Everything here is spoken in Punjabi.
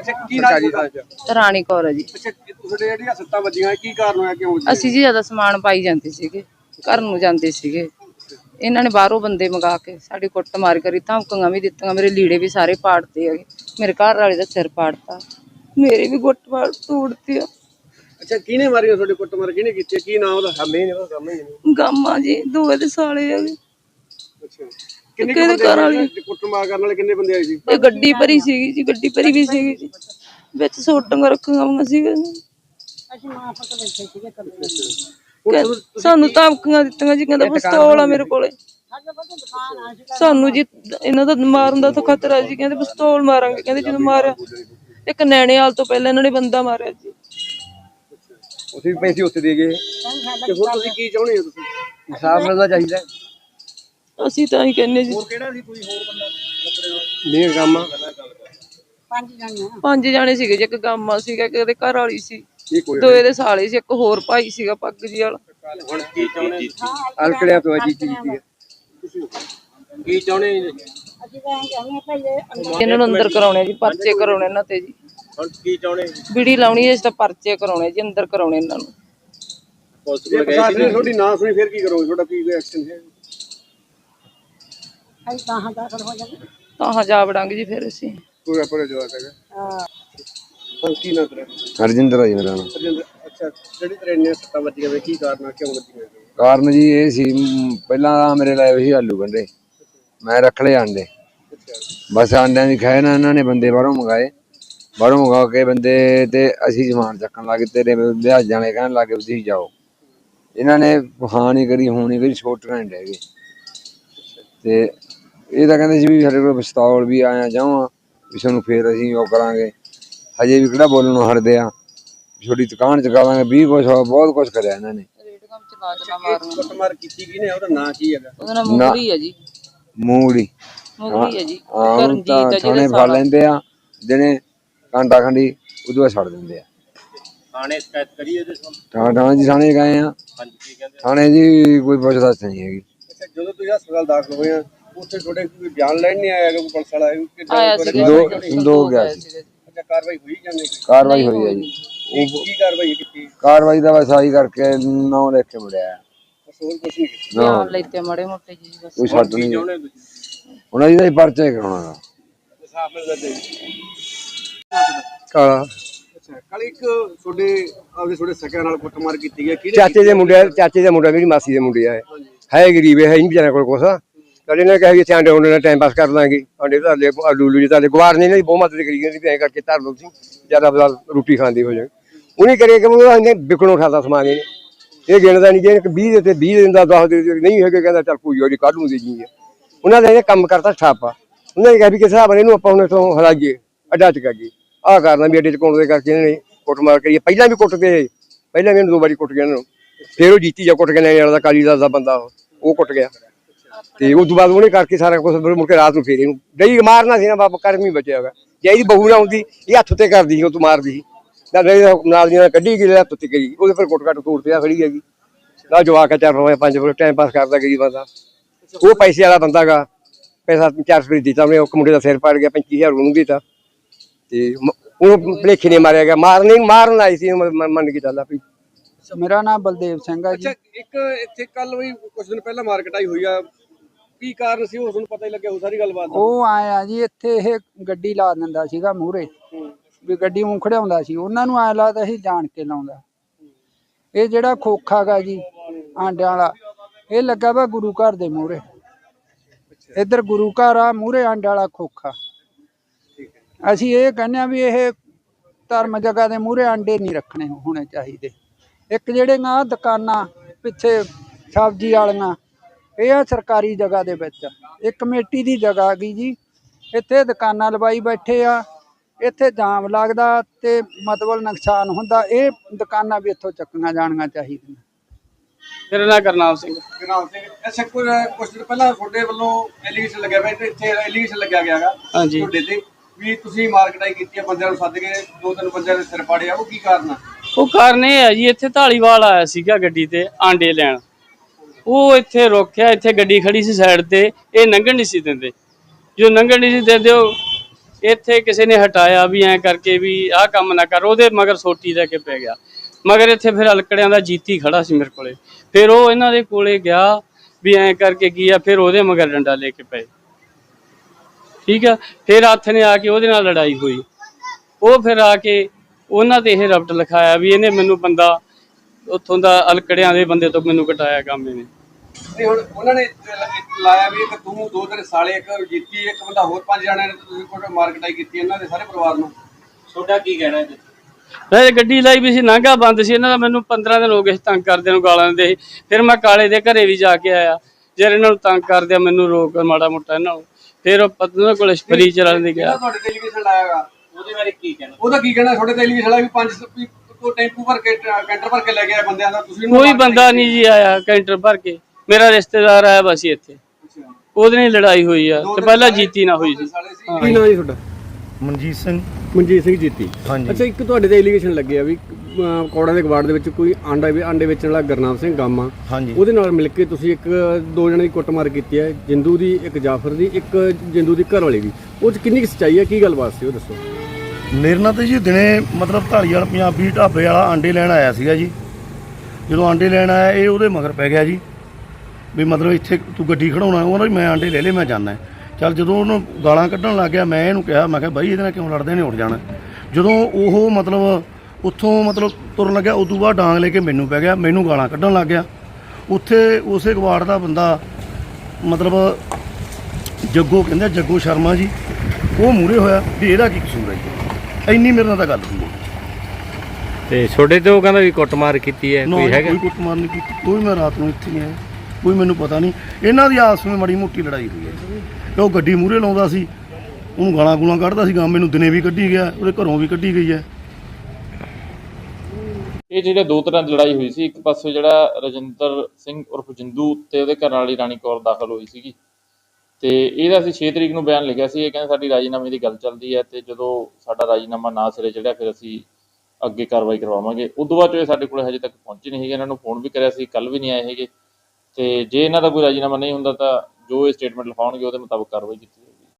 ਅੱਛਾ ਕੀ ਨਾਮ ਜੀ ਤੁਹਾਡਾ? ਰਾਣੀ ਕੌਰ ਹੈ ਜੀ। ਅੱਛਾ ਇਹ ਤੁਹਾਡੇ ਜਿਹੜੀਆਂ ਸੱਟਾਂ ਵੱਜੀਆਂ ਇਹ ਕੀ ਕਾਰਨ ਹੋਇਆ ਕਿਉਂ ਵੱਜੀਆਂ? ਅਸੀਂ ਜੀ ਜ਼ਿਆਦਾ ਸਮਾਨ ਪਾਈ ਜਾਂਦੇ ਸੀਗੇ ਘਰ ਨੂੰ ਜਾਂਦੇ ਸੀਗੇ। ਇਹਨਾਂ ਨੇ ਬਾਹਰੋਂ ਬੰਦੇ ਮੰਗਾ ਕੇ ਸਾਡੀ ਕੁੱਟ ਮਾਰ ਕਰੀ ਧਮਕੀਆਂ ਵੀ ਦਿੱਤੀਆਂ ਮੇਰੇ ਲੀੜੇ ਵੀ ਸਾਰੇ ਪਾੜਤੇ ਹੈਗੇ ਮੇਰੇ ਘਰ ਵਾਲੇ ਦਾ ਸਿਰ ਪਾੜਤਾ ਮੇਰੇ ਵੀ ਗੁੱਟ ਪਾੜ ਤੋੜਤੇ ਆ। ਅੱਛਾ ਕਿਹਨੇ ਮਾਰੀ ਤੁਹਾਡੇ ਕੁੱਟ ਮਾਰ ਕਿਹਨੇ ਕੀਤੀ? ਹੈ? ਕੀ ਨਾਮ ਉਹਦਾ? ਹਮੇ ਨਹੀਂ ਸਮਝ ਨਹੀਂ। ਗਾਮਾ ਜੀ ਦੋਵੇਂ ਦੇ ਸਾਲੇ ਹੈਗੇ ਅੱਛਾ। ਕਿੰਨੇ ਕਿਹਦੇ ਘਰ ਵਾਲੀ? ਸੀ? ਕੁੱਟ ਮਾਰ ਕਰਨ ਵਾਲੇ ਕਿੰਨੇ ਬੰਦੇ ਆਏ ਸੀ? ਇਹ ਗੱਡੀ ਭਰੀ ਸੀਗੀ ਜੀ ਗੱਡੀ ਭਰੀ ਵੀ ਸੀਗੀ ਜੀ। ਵਿੱਚ ਸੋਟਾਂ ਰੱਖੀਆਂ ਹੋਈਆਂ ਸੀਗੀਆਂ। ਹੁਣ ਕਿ- ਸਾਨੂੰ ਧਮਕੀਆਂ ਦਿੱਤੀਆਂ ਜੀ ਕਹਿੰਦਾ ਪਿਸਤੌਲ ਆ ਮੇਰੇ ਕੋਲੇ। ਸਾਨੂੰ ਜੀ ਇਹਨਾਂ ਦਾ ਮਾਰਨ ਦਾ ਤਾਂ ਖਤਰਾ ਜੀ ਕਹਿੰਦੇ ਪਿਸਤੌਲ ਮਾਰਾਂਗੇ ਕਹਿੰਦੇ ਜਦੋਂ ਮਾਰਿਆ। ਇੱਕ ਨੈਣੇਵਾਲ ਤੋਂ ਪਹਿਲਾਂ ਇਹਨਾਂ ਨੇ ਬੰਦਾ ਮਾਰਿਆ ਜੀ। ਉਸੇ ਵੀ ਪੈਸੇ ਉੱਥੇ ਦੇ ਗਏ ਤੇ ਹੁਣ ਤੁਸੀਂ ਕੀ ਚਾਹੁੰਦੇ ਹੋ ਤੁਸੀਂ? ਹਿਸਾਬ ਮਿਲਣਾ ਚਾਹੀਦਾ ਅਸੀਂ ਤਾਂ ਹੀ ਕਹਿੰਨੇ ਜੀ ਹੋਰ ਕਿਹੜਾ ਸੀ ਕੋਈ ਹੋਰ ਬੰਦਾ? ਨਹੀਂ ਕੰਮ ਪੰਜ ਜਾਣੇ ਸੀਗੇ ਜੀ ਇੱਕ ਗਾਮਾ ਸੀਗਾ ਇੱਕ ਉਹਦੇ ਘਰ ਵਾਲੀ ਸੀ। ਇਹ ਕੋਈ ਦੋ ਇਹਦੇ ਸਾਲੇ ਸੀ ਇੱਕ ਹੋਰ ਭਾਈ ਸੀਗਾ ਪੱਗ ਜੀ ਵਾਲਾ। ਹੁਣ ਕੀ ਚਾਹੁੰਦੇ ਅਲਕੜਿਆਂ ਤੋਂ ਅਜੀ ਚੀਜ਼ ਦੀ ਕੀ ਚਾਹੁੰਦੇ ਇਹਨਾਂ ਨੂੰ ਅੰਦਰ ਕਰਾਉਣੇ ਜੀ ਪਰਚੇ ਕਰਾਉਣੇ ਇਹਨਾਂ ਤੇ ਜੀ। ਹੁਣ ਕੀ ਚਾਹੁੰਦੇ ਬਿੜੀ ਲਾਉਣੀ ਹੈ ਇਸ ਤਾਂ ਪਰਚੇ ਕਰਾਉਣੇ ਜੀ ਅੰਦਰ ਕਰਾਉਣੇ ਇਹਨਾਂ ਨੂੰ। ਪੁਲਿਸ ਕੋਲ ਗਏ ਸੀ ਤੁਹਾਡੀ ਨਾ ਸੁਣੀ ਫਿਰ ਕੀ ਕਰੋਗੇ? ਤੁਹਾਡਾ ਕੀ ਐਕਸ਼ਨ ਹੈ? ਤਾਂ ਜਾ ਵੜਾਂਗੇ ਜੀ ਫਿਰ ਅਸੀਂ। ਕੋਈ ਆਪਣਾ ਜਵਾਬ ਹੈਗਾ? ਹਾਂ। ਕੀ ਨਾ ਕਰੇ ਹਰਜਿੰਦਰ ਆ ਜੀ ਮੇਰਾ ਨਾਮ। ਅਰਜਿੰਦਰ ਅੱਛਾ ਜਿਹੜੀ ਤੇਰੇ ਨੇ ਸੱਟਾਂ ਵੱਜੀਆਂ ਵੇ ਕੀ ਕਾਰਨ ਆ ਕਿਉਂ ਵੱਜੀਆਂ ਨੇ? ਕਾਰਨ ਜੀ ਇਹ ਸੀ ਮ, ਪਹਿਲਾਂ ਮੇਰੇ ਲਾਏ ਹੋਏ ਸੀ ਆਲੂ ਗੰਡੇ ਮੈਂ ਰੱਖ ਲਏ ਆਂਡੇ। ਬਸ ਆਂਡਿਆਂ ਦੀ ਖਾਏ ਨਾ ਇਹਨਾਂ ਨੇ ਬੰਦੇ ਬਾਹਰੋਂ ਮੰਗਾਏ। ਬਾਹਰੋਂ ਮੰਗਾ ਕੇ ਬੰਦੇ ਤੇ ਅਸੀਂ ਸਮਾਨ ਚੱਕਣ ਲੱਗੇ ਤੇਰੇ ਲਿਹਾਜ਼ ਜਾਣੇ ਕਹਿਣ ਲੱਗੇ ਵੀ ਤੁਸੀਂ ਜਾਓ। ਇਹਨਾਂ ਨੇ ਹਾਂ ਨਹੀਂ ਕਰੀ ਹੁਣ ਨਹੀਂ ਕਰੀ ਗਏ ਤੇ ਇਹ ਤਾਂ ਕਹਿੰਦੇ ਸੀ ਵੀ ਸਾਡੇ ਕੋਲ ਪਿਸਤੌਲ ਵੀ ਆਇਆ ਜਾਵਾਂ ਵੀ ਸਾਨੂੰ ਫੇਰ ਅਸੀਂ ਉਹ ਕਰਾਂਗੇ। ਹਜੇ ਵੀ ਕਿਹੜਾ ਬੋਲਣੋਂ ਹਟਦੇ ਆ। ਛੋਟੀ ਦੁਕਾਨ ਚਕਾ ਦਾਂਗੇ 20 ਕੁਛ ਬਹੁਤ ਕੁਛ ਕਰਿਆ ਇਹਨਾਂ ਨੇ। ਰੇਡਗਮ ਚਲਾ ਚਲਾ ਮਾਰੂ। ਕੁੱਟਮਾਰ ਕੀਤੀ ਕਿਹਨੇ ਉਹਦਾ ਨਾਂ ਕੀ ਹੈਗਾ? ਉਹਦਾ ਨਾਮ ਮੁਗਲੀ ਹੈ ਜੀ। ਮੂੰਗਲੀ ਮੁਗਲੀ ਹੈ ਜੀ। ਹਾਂ ਹੁਣ ਕਰਨਜੀਤ ਤਾਂ ਹੈ ਥਾਣੇ ਜਿਹੜੇ ਫੜ ਲੈਂਦੇ ਆ ਦਿਨੇ ਕਾਂਡਾ ਖੰਡੀ ਉਦੋਂ ਛੱਡ ਦਿੰਦੇ ਆ। ਥਾਣੇ ਸ਼ਿਕਾਇਤ ਕਰੀ ਇਹਦੇ ਤੋਂ ਥਾਣੇ ਥਾਣੇ ਜੀ ਥਾਣੇ ਗਏ ਆ। ਹਾਂਜੀ ਕੀ ਕਹਿੰਦੇ ਥਾਣੇ ਜੀ ਕੋਈ ਪੁੱਛਦਾਸ ਨਹੀਂ ਹੈਗੀ। ਅੱਛਾ ਜਦੋਂ ਤੁਸੀਂ ਹਸਪਤਾਲ ਦਾਖਲ ਹੋਏ ਆ ਉੱਥੇ ਤੁਹਾਡੇ ਕੋਈ ਬਿਆਨ ਲੈਣ ਨਹੀਂ ਆਇਆ ਕੋਈ ਪੁਲਿਸ ਵਾਲਾ? ਆਇਆ ਸੀਗਾ ਦੋ ਦੋ ਗਿਆ ਸੀ। ਅੱਛਾ ਕਾਰਵਾਈ ਹੋਈ ਜਾਂਦੀ ਕੋਈ ਕਾਰਵਾਈ ਹੋਈ ਹੈ ਜੀ। ਕੀ- ਕੀ ਕਾਰਵਾਈ ਕੀਤੀ? ਕਾਰਵਾਈ ਦਾ ਬਸ ਆਹੀ ਕਰਕੇ ਨੌ ਲਿਖ ਕੇ ਮੁੜਿਆ। ਬਸ ਹੋਰ ਕੁਝ ਨਹੀਂ ਕੀਤਾ? ਨਾ। ਬਿਆਨ ਲੈਤੇ ਮੜੇ ਮੋਟੇ ਜੀ ਬਸ। ਕੋਈ ਛੱਡ ਨਹੀਂ ਚਾਹੁੰਦੇ ਹੋ ਤੁਸੀਂ? ਉਹਨਾਂ ਦੀ ਤਾਂ ਹੀ ਪਰਚਾ ਹੀ ਕਰਾਉਣਾ ਗਾ। ਹਿਸਾਬ ਮਿਲਦਾ ਚਾਹੀਦਾ ਕਾਲਾ। ਅੱਛਾ ਕੱਲ ਇੱਕ ਤੁਹਾਡੇ ਆਪਦੇ ਤੁਹਾਡੇ ਸਕਿਆਂ ਨਾਲ ਕੁੱਟਮਾਰ ਕੀਤੀ ਗਈ ਕਿਹਨੇ ਚਾਚੇ ਦੇ ਮੁੰਡੇ ਚਾਚੇ ਦੇ ਮੁੰਡਾ ਮੇਰੀ ਮਾਸੀ ਦੇ ਮੁੰਡੇ ਆ ਇਹ। ਹੈ ਗਰੀਬ ਹੈ ਨਹੀਂ ਵਿਚਾਰਿਆਂ ਕੋਲ ਕੁਛ। ਕਦੇ ਨੇ ਕਿਹਾ ਵੀ ਇੱਥੇ ਆਂਡੇ ਹੁੰਦੇ ਨਾਲ ਟਾਈਮ ਪਾਸ ਕਰ ਲਾਂਗੇ। ਆਂਡੇ ਧਰ ਲੈ ਆਲੂ ਲੂ ਜੀ ਗਵਾਰ ਨੇ, ਇਹਨਾਂ ਬਹੁਤ ਮਦਦ ਕਰੀ ਜਾਂਦੀ ਵੀ ਐਂ ਕਰਕੇ ਧਰ ਲਓ ਤੁਸੀਂ, ਜ਼ਿਆਦਾ ਬਦਲ ਰੋਟੀ ਖਾਂਦੀ ਹੋ ਜਾਏ ਉਹਨੇ ਕਰੇ ਕਿ ਉਹ ਇਹਨੇ ਵਿਕਣੋਂ ਉਠਾਦਾ ਸਮਾਨ ਇਹਨੇ ਇਹ ਗਿਣਦਾ ਨਹੀਂ ਜੇ 20 ਦੇ ਤੇ 20 ਦਿੰਦਾ 10 ਦੇ ਨਹੀਂ ਹੈਗੇ, ਕਹਿੰਦਾ ਚੱਲ ਕੋਈ ਹੋਰ ਕੱਢ ਲੂ ਜੀ ਉਹਨਾਂ ਦਾ ਇਹਨੇ ਕੰਮ ਕਰਤਾ ਛਾਪਾ। ਉਹਨਾਂ ਨੇ ਕਿਹਾ ਵੀ ਕਿਸ ਹਿਸਾਬ ਨਾਲ ਇਹਨੂੰ ਆਪਾਂ ਹੁਣ ਇਥੋਂ ਹਲਾਈਏ, ਅੱਡਾ ਚ ਕਾਈਏ ਆਹ ਕਾਰਨਾ ਵੀ ਅੱਡੇ ਚ ਕੋਣ ਦੇ ਕਰਕੇ ਇਹਨਾਂ ਨੇ ਕੁੱਟ ਮਾਰ ਕਰੀ ਪਹਿਲਾਂ ਵੀ ਕੁੱਟਦੇ ਪਹਿਲਾਂ ਵੀ ਇਹਨੂੰ ਦੋ ਵਾਰੀ ਕੁੱਟ ਗਿਆ ਇਹਨਾਂ ਨੂੰ। ਫੇਰ ਉਹ ਜੀਤੀ ਜਾ ਕੁੱਟ ਕੇ ਲੈਣ ਵਾਲਾ ਕਾਲੀ ਦਾਸ ਦਾ ਬੰਦਾ ਉਹ ਕੁੱਟ ਗਿਆ। ਤੇ ਉਸ ਤੋਂ ਬਾਅਦ ਉਹਨੇ ਕਰਕੇ ਸਾਰਾ ਕੁਝ ਮੁੜ ਕੇ ਰਾਤ ਨੂੰ ਫੇਰ ਇਹਨੂੰ ਡਈ ਮਾਰਨਾ ਸੀ ਨਾ ਬਾਪ ਕਰਮੀ ਬਚਿਆ ਹੋਗਾ ਜੇ ਇਹਦੀ ਬਹੂ ਨਾ ਹੁੰਦੀ ਇਹ ਹੱਥ ਤੇ ਕਰਦੀ ਸੀ ਉਹ ਤੂੰ ਮਾਰਦੀ ਸੀ। ਨਹੀਂ ਤਾਂ ਨਾਲ ਦੀਆਂ ਕੱਢੀ ਗਈ ਹੱਥ ਤੇ ਗਈ। ਉਹਦੇ ਫਿਰ ਕੁੱਟ ਕੱਟ ਤੋੜ ਤੇ ਆ ਖੜੀ ਹੈਗੀ। ਨਾ ਜਵਾਕ ਚਾਰ ਰੁਪਏ ਪੰਜ ਰੁਪਏ ਟਾਈਮ ਪਾਸ ਕਰਦਾ ਗਈ ਬੰਦਾ ਉਹ ਪੈਸੇ ਵਾਲਾ ਬੰਦਾਗਾ ਪੈਸਾ 400 ਰੁਪਏ ਦਿੱਤਾ ਉਹਨੇ ਇੱਕ ਮੁੰਡੇ ਦਾ ਸਿਰ ਪਾੜ ਗਿਆ 25000 ਉਹਨੂੰ ਦਿੱਤਾ। ਤੇ ਉਹਨੂੰ ਭਲੇਖੇ ਨੇ ਮਾਰਿਆ ਗਿਆ। ਮਾਰਨ ਨਹੀਂ ਮਾਰਨ ਆਈ ਸੀ ਮੰਨ ਕੇ ਚੱਲ ਆਪੀ ਮੇਰਾ ਨਾਮ ਬਲਦੇਵ ਸਿੰਘ ਆ ਜੀ। ਅੱਛਾ ਇੱਕ ਇੱਥੇ ਕੱਲ ਵੀ ਕੁਝ ਦਿਨ ਪਹਿਲਾਂ ਮਾਰਕੀਟ ਆਈ ਹੋਈ ਆ। ਕੀ ਕਾਰਨ ਸੀ? ਉਹ ਤੁਹਾਨੂੰ ਪਤਾ ਹੀ ਲੱਗਿਆ ਉਹ ਸਾਰੀ ਗੱਲਬਾਤ ਦਾ। ਉਹ ਆਇਆ ਜੀ ਇੱਥੇ ਇਹ ਗੱਡੀ ਲਾ ਦਿੰਦਾ ਸੀਗਾ ਮੂਹਰੇ। ਵੀ ਗੱਡੀ ਉਂ ਖੜਾਉਂਦਾ ਸੀ। ਉਹਨਾਂ ਨੂੰ ਐ ਲੱਗਦਾ ਸੀ ਜਾਣ ਕੇ ਲਾਉਂਦਾ। ਇਹ ਜਿਹੜਾ ਖੋਖਾ ਗਾ ਜੀ ਆਂਡਿਆਂ ਵਾਲਾ ਇਹ ਲੱਗਾ ਵਾ ਗੁਰੂ ਘਰ ਦੇ ਮੂਹਰੇ। ਇੱਧਰ ਗੁਰੂ ਘਰ ਆ ਮੂਹਰੇ ਆਂਡਿਆਂ ਵਾਲਾ ਖੋਖਾ। ਅਸੀਂ ਇਹ ਕਹਿੰਦੇ ਆ ਵੀ ਇਹ ਧਰਮ ਜਗ੍ਹਾ ਦੇ ਮੂਹਰੇ ਆਂਡੇ ਨਹੀਂ ਰੱਖਣੇ ਹੋਣੇ ਚਾਹੀਦੇ। ਇੱਕ ਜਿਹੜੇ ਆ ਦੁਕਾਨਾਂ ਪਿੱਛੇ ਸਬਜ਼ੀ ਵਾਲੀਆਂ ਇਹ ਆ ਸਰਕਾਰੀ ਜਗ੍ਹਾ ਦੇ ਵਿੱਚ। ਇਹ ਕਮੇਟੀ ਦੀ ਜਗ੍ਹਾ ਹੈਗੀ ਜੀ। ਇੱਥੇ ਦੁਕਾਨਾਂ ਲਵਾਈ ਬੈਠੇ ਆ। ਇੱਥੇ ਜਾਮ ਲੱਗਦਾ ਤੇ ਮਤਲਬ ਨੁਕਸਾਨ ਹੁੰਦਾ। ਇਹ ਦੁਕਾਨਾਂ ਵੀ ਇੱਥੋਂ ਚੱਕੀਆਂ ਜਾਣੀਆਂ ਚਾਹੀਦੀਆਂ। ਮੇਰਾ ਨਾਮ ਕਰਨਾਮ ਸਿੰਘ। ਗਨਾਮ ਸਿੰਘ। ਅੱਛਾ ਕੁਝ ਕੁਝ ਦਿਨ ਪਹਿਲਾਂ ਤੁਹਾਡੇ ਵੱਲੋਂ ਐਲੀਗੇਸ਼ਨ ਲੱਗਿਆ ਪਿਆ। ਤੇ ਇੱਥੇ ਐਲੀਗੇਸ਼ਨ ਲੱਗਿਆ ਗਿਆਗਾ ਹਾਂਜੀ। ਤੁਹਾਡੇ ਤੇ ਵੀ ਤੁਸੀਂ ਮਾਰਕੀਟ ਆਈ ਕੀਤੀ ਆ ਬੰਦਿਆਂ ਨੂੰ ਸੱਦ ਕੇ ਦੋ ਤਿੰਨ ਬੰਦਿਆਂ ਦੇ ਸਿਰ ਪਾੜਿਆ ਉਹ ਕੀ ਕਾਰਨ ਆ? ਉਹ ਕਾਰਨ ਇਹ ਹੈ ਜੀ ਇੱਥੇ ਢਾਲੀਵਾਲ ਆਇਆ ਸੀਗਾ ਗੱਡੀ ਤੇ ਆਂਡੇ ਲੈਣ। ਉਹ ਇੱਥੇ ਰੋਕਿਆ, ਇੱਥੇ ਗੱਡੀ ਖੜੀ ਸੀ ਸਾਈਡ ਤੇ, ਇਹ ਲੰਘਣ ਨਹੀਂ ਸੀ ਦਿੰਦੇ। ਜੋ ਲੰਘਣ ਨਹੀਂ ਸੀ ਦਿੰਦੇ ਉਹ ਇੱਥੇ ਕਿਸੇ ਨੇ ਹਟਾਇਆ ਵੀ ਐਂ ਕਰਕੇ ਵੀ ਆਹ ਕੰਮ ਨਾ ਕਰ, ਉਹਦੇ ਮਗਰ ਸੋਟੀ ਲੈ ਕੇ ਪੈ ਗਿਆ। ਮਗਰ ਇੱਥੇ ਫਿਰ ਅਲਕੜਿਆਂ ਦਾ ਜੀਤੀ ਖੜਾ ਸੀ ਮੇਰੇ ਕੋਲੇ। ਫਿਰ ਉਹ ਇਹਨਾਂ ਦੇ ਕੋਲੇ ਗਿਆ ਵੀ ਐਂ ਕਰਕੇ ਕੀ ਆ, ਫਿਰ ਉਹਦੇ ਮਗਰ ਡੰਡਾ ਲੈ ਕੇ ਪਏ। ਠੀਕ ਆ? ਫਿਰ ਹੱਥ ਨੇ ਆ ਕੇ ਉਹਦੇ ਨਾਲ ਲੜਾਈ ਹੋਈ। ਉਹ ਫਿਰ ਆ ਕੇ ਉਹਨਾਂ ਤੇ ਇਹ ਰਬਟ ਲਿਖਾਇਆ ਵੀ ਇਹਨੇ ਮੈਨੂੰ ਬੰਦਾ, ਉੱਥੋਂ ਦਾ ਅਲਕੜਿਆਂ ਦੇ ਬੰਦੇ ਤੋਂ ਮੈਨੂੰ ਕਟਾਇਆ ਕੰਮ ਇਹਨੇ। ਨਹੀਂ ਹੁਣ ਉਹਨਾਂ ਨੇ ਲਾਇਆ ਵੀ ਇੱਕ ਤੂੰ ਦੋ ਤੇਰੇ ਸਾਲੇ ਇੱਕ ਜੀਤੀ ਇੱਕ ਬੰਦਾ ਹੋਰ ਪੰਜ ਜਾਣਿਆਂ ਨੇ ਤੇ ਤੁਸੀਂ ਕੋਈ ਮਾਰਕਟਾਈ ਕੀਤੀ ਇਹਨਾਂ ਦੇ ਸਾਰੇ ਪਰਿਵਾਰ ਨੂੰ। ਵੈਸੇ ਗੱਡੀ ਲਾਈ ਵੀ ਸੀ ਨਾਂਗਾ ਬੰਦ ਸੀ ਇਹਨਾਂ ਦਾ ਮੈਨੂੰ 15 ਦਿਨ ਹੋ ਗਏ ਤੰਗ ਕਰਦੇ ਨੂੰ ਗਾਲਾਂ ਦਿੰਦੇ ਸੀ। ਫਿਰ ਮੈਂ ਕਾਲੇ ਦੇ ਘਰੇ ਵੀ ਜਾ ਕੇ ਆਇਆ। ਜਦ ਇਹਨਾਂ ਨੂੰ ਤੰਗ ਕਰਦੇ ਆ ਮੈਨੂੰ ਰੋਕ ਮਾੜਾ ਮੋਟਾ ਇਹਨਾਂ ਨੂੰ। ਫਿਰ ਉਹ ਪਤਨਾ ਕੋਲੇ ਵਾਲੇ ਨੇ ਜਿਹੜਾ ਗਿਆ। ਤੁਹਾਡੇ ਟੈਲੀਵਿਜ਼ਨ ਲਾਇਆਗਾ ਉਹਦੇ ਬਾਰੇ ਕੀ ਕਹਿਣਾ? ਉਹਦਾ ਕੀ ਕਹਿਣਾ? ਤੁਹਾਡੇ ਟੈਲੀਵਿਜ਼ਨ ਵਾਲਾ ਵੀ ਪੰਜ ਵੀ ਕੋ ਟੈਂਪੂ ਭਰ ਕੇ ਕੈਂਟਰ ਭਰ ਕੇ ਲੈ ਗਿਆ ਬੰਦਿਆਂ ਦਾ ਤੁਸੀਂ ਕੋਈ ਬੰਦਾ ਨਹੀਂ ਜੀ ਆਇਆ ਕੈਂਟਰ ਭਰ ਕੇ। ਮੇਰਾ ਰਿਸ਼ਤੇਦਾਰ ਆਇਆ ਬਸ ਸੀ ਇੱਥੇ। ਅੱਛਾ। ਉਹਦੇ ਨਾਲ ਹੀ ਲੜਾਈ ਹੋਈ ਆ ਤੇ ਪਹਿਲਾਂ ਜੀਤੀ ਨਾ ਹੋਈ ਸੀ। ਹਾਂ। ਕੀ ਨਾਮ ਜੀ ਤੁਹਾਡਾ? ਮਨਜੀਤ ਸਿੰਘ। ਮਨਜੀਤ ਸਿੰਘ ਜੀਤੀ। ਹਾਂਜੀ। ਅੱਛਾ ਇੱਕ ਤੁਹਾਡੇ ਤੇ ਐਲੀਗੇਸ਼ਨ ਲੱਗੇ ਆ ਵੀ ਅਹ, ਕੌੜਾ ਦੇ ਗਵਾੜ ਦੇ ਵਿੱਚ ਕੋਈ ਆਂਡਾ ਵੀ ਆਂਡੇ ਵੇਚਣ ਵਾਲਾ ਗਰਨਾਮ ਸਿੰਘ ਗਾਮਾ। ਹਾਂਜੀ। ਉਹਦੇ ਨਾਲ ਮਿਲ ਕੇ ਤੁਸੀਂ ਇੱਕ ਦੋ ਜਣੇ ਦੀ ਕੁੱਟਮਾਰ ਕੀਤੀ ਹੈ ਜਿੰਦੂ ਦੀ ਇੱਕ ਜਾਫਰ ਦੀ ਇੱਕ ਜਿੰਦੂ ਦੀ ਘਰ ਵਾਲੀ ਦੀ। ਉਹ ਚ ਕਿੰਨੀ ਕੁ ਸੱਚਾਈ ਹੈ ਕੀ ਗੱਲਬਾਤ ਸੀ ਉਹ ਦੱਸੋ। ਮੇਰੇ ਨਾਲ ਤਾਂ ਜੀ ਦਿਨੇ ਮਤਲਬ ਢਾਲੀਵਾਲ ਪੰਜਾਬੀ ਢਾਬੇ ਵਾਲਾ ਆਂਡੇ ਲੈਣ ਆਇਆ ਸੀਗਾ ਜੀ। ਜਦੋਂ ਆਂਡੇ ਲੈਣ ਆਇਆ ਇਹ ਉਹਦੇ ਮਗਰ ਪੈ ਗਿਆ ਜੀ। ਵੀ ਮਤਲਬ ਇੱਥੇ ਤੂੰ ਗੱਡੀ ਖੜਾਉਣਾ ਉਹ ਕਹਿੰਦਾ ਵੀ ਮੈਂ ਆਂਡੇ ਲੈ ਲੈ ਮੈਂ ਜਾਣਾ ਚੱਲ ਜਦੋਂ ਉਹਨੂੰ ਗਾਲਾਂ ਕੱਢਣ ਲੱਗ ਗਿਆ ਮੈਂ ਇਹਨੂੰ ਕਿਹਾ ਮੈਂ ਕਿਹਾ ਬਾਈ ਇਹਦੇ ਨਾਲ ਕਿਉਂ ਲੜਦੇ ਨੇ ਉੱਠ ਜਾਣਾ ਜਦੋਂ ਉਹ ਮਤਲਬ ਉੱਥੋਂ ਮਤਲਬ ਤੁਰਨ ਲੱਗਿਆ ਉਦੋਂ ਬਾਅਦ ਡਾਂਗ ਲੈ ਕੇ ਮੈਨੂੰ ਪੈ ਗਿਆ ਮੈਨੂੰ ਗਾਲਾਂ ਕੱਢਣ ਲੱਗ ਗਿਆ। ਉੱਥੇ ਉਸੇ ਗਵਾੜ ਦਾ ਬੰਦਾ ਮਤਲਬ ਜੱਗੋ ਕਹਿੰਦੇ ਜੱਗੋ ਸ਼ਰਮਾ ਜੀ ਉਹ ਮੂਰੇ ਹੋਇਆ ਵੀ ਇਹਦਾ ਕੀ ਕਸੂਰ ਹੈ ਜੀ? ਇੰਨੀ ਮੇਰੇ ਨਾਲ ਤਾਂ ਗੱਲ ਹੋਈ ਹੈ। ਤੇ ਛੋਡੇ ਤੇ ਉਹ ਕਹਿੰਦਾ ਵੀ ਕੁੱਟਮਾਰ ਕੀਤੀ ਹੈ ਕੋਈ ਹੈਗਾ? ਕੋਈ ਕੁੱਟਮਾਰ ਨਹੀਂ ਕੀਤੀ ਕੋਈ ਮੈਂ ਰਾਤ ਨੂੰ ਇੱਥੇ ਆਇਆ। ਕੋਈ ਮੈਨੂੰ ਪਤਾ ਨਹੀਂ। ਇਹਨਾਂ ਦੀ ਆਪਸ ਵਿੱਚ ਮਾੜੀ ਮੋਟੀ ਲੜਾਈ ਹੋਈ ਹੈ। ਉਹ ਗੱਡੀ ਮੂਰੇ ਲਾਉਂਦਾ ਸੀ। ਉਹਨੂੰ ਗਾਲਾਂ ਗੂਲਾਂ ਕੱਢਦਾ ਸੀ ਗਾਂ ਮੈਨੂੰ ਦਿਨੇ ਵੀ ਕੱਢੀ ਗਿਆ, ਉਹਦੇ ਘਰੋਂ ਵੀ ਕੱਢੀ ਗਈ ਹੈ। ਇਹ ਜਿਹੜਾ ਦੋ ਤਰ੍ਹਾਂ ਦੀ ਲੜਾਈ ਹੋਈ ਸੀ। ਇੱਕ ਪਾਸੇ ਜਿਹੜਾ ਰਜਿੰਦਰ ਸਿੰਘ ਉਰਫ ਜਿੰਦੂ ਤੇ ਉਹਦੇ ਘਰ ਵਾਲੀ ਰਾਣੀ ਕੌਰ ਦਾਖਲ ਹੋਈ ਸੀਗੀ। ਤੇ ਇਹਦਾ ਅਸੀਂ 6 ਤਰੀਕ ਨੂੰ ਬਿਆਨ ਲਿਖਿਆ ਸੀ। ਇਹ ਕਹਿੰਦੇ ਸਾਡੀ ਰਾਜੀਨਾਮੇ ਦੀ ਗੱਲ ਚੱਲਦੀ ਹੈ ਤੇ ਜਦੋਂ ਸਾਡਾ ਰਾਜੀਨਾਮਾ ਨਾ ਸਿਰੇ ਚੜਿਆ, ਫਿਰ ਅਸੀਂ ਅੱਗੇ ਕਾਰਵਾਈ ਕਰਵਾਵਾਂਗੇ। ਉਦੋਂ ਬਾਅਦ 'ਚ ਇਹ ਸਾਡੇ ਕੋਲ ਹਜੇ ਤੱਕ ਪਹੁੰਚੇ ਨਹੀਂ ਹੈਗੇ। ਇਹਨਾਂ ਨੂੰ ਫੋਨ ਵੀ ਕਰਿਆ ਸੀ। ਕੱਲ ਵੀ ਨਹੀਂ ਆਏ ਹੈਗੇ। ਤੇ ਜੇ ਇਹਨਾਂ ਦਾ ਕੋਈ ਰਾਜੀਨਾਮਾ ਨਹੀਂ ਹੁੰਦਾ ਤਾਂ ਜੋ ਇਹ ਸਟੇਟਮੈਂਟ ਲਿਖਾਉਣਗੇ ਉਹਦੇ ਮੁਤਾਬਕ ਕਾਰਵਾਈ ਕੀਤੀ ਜਾਊਗੀ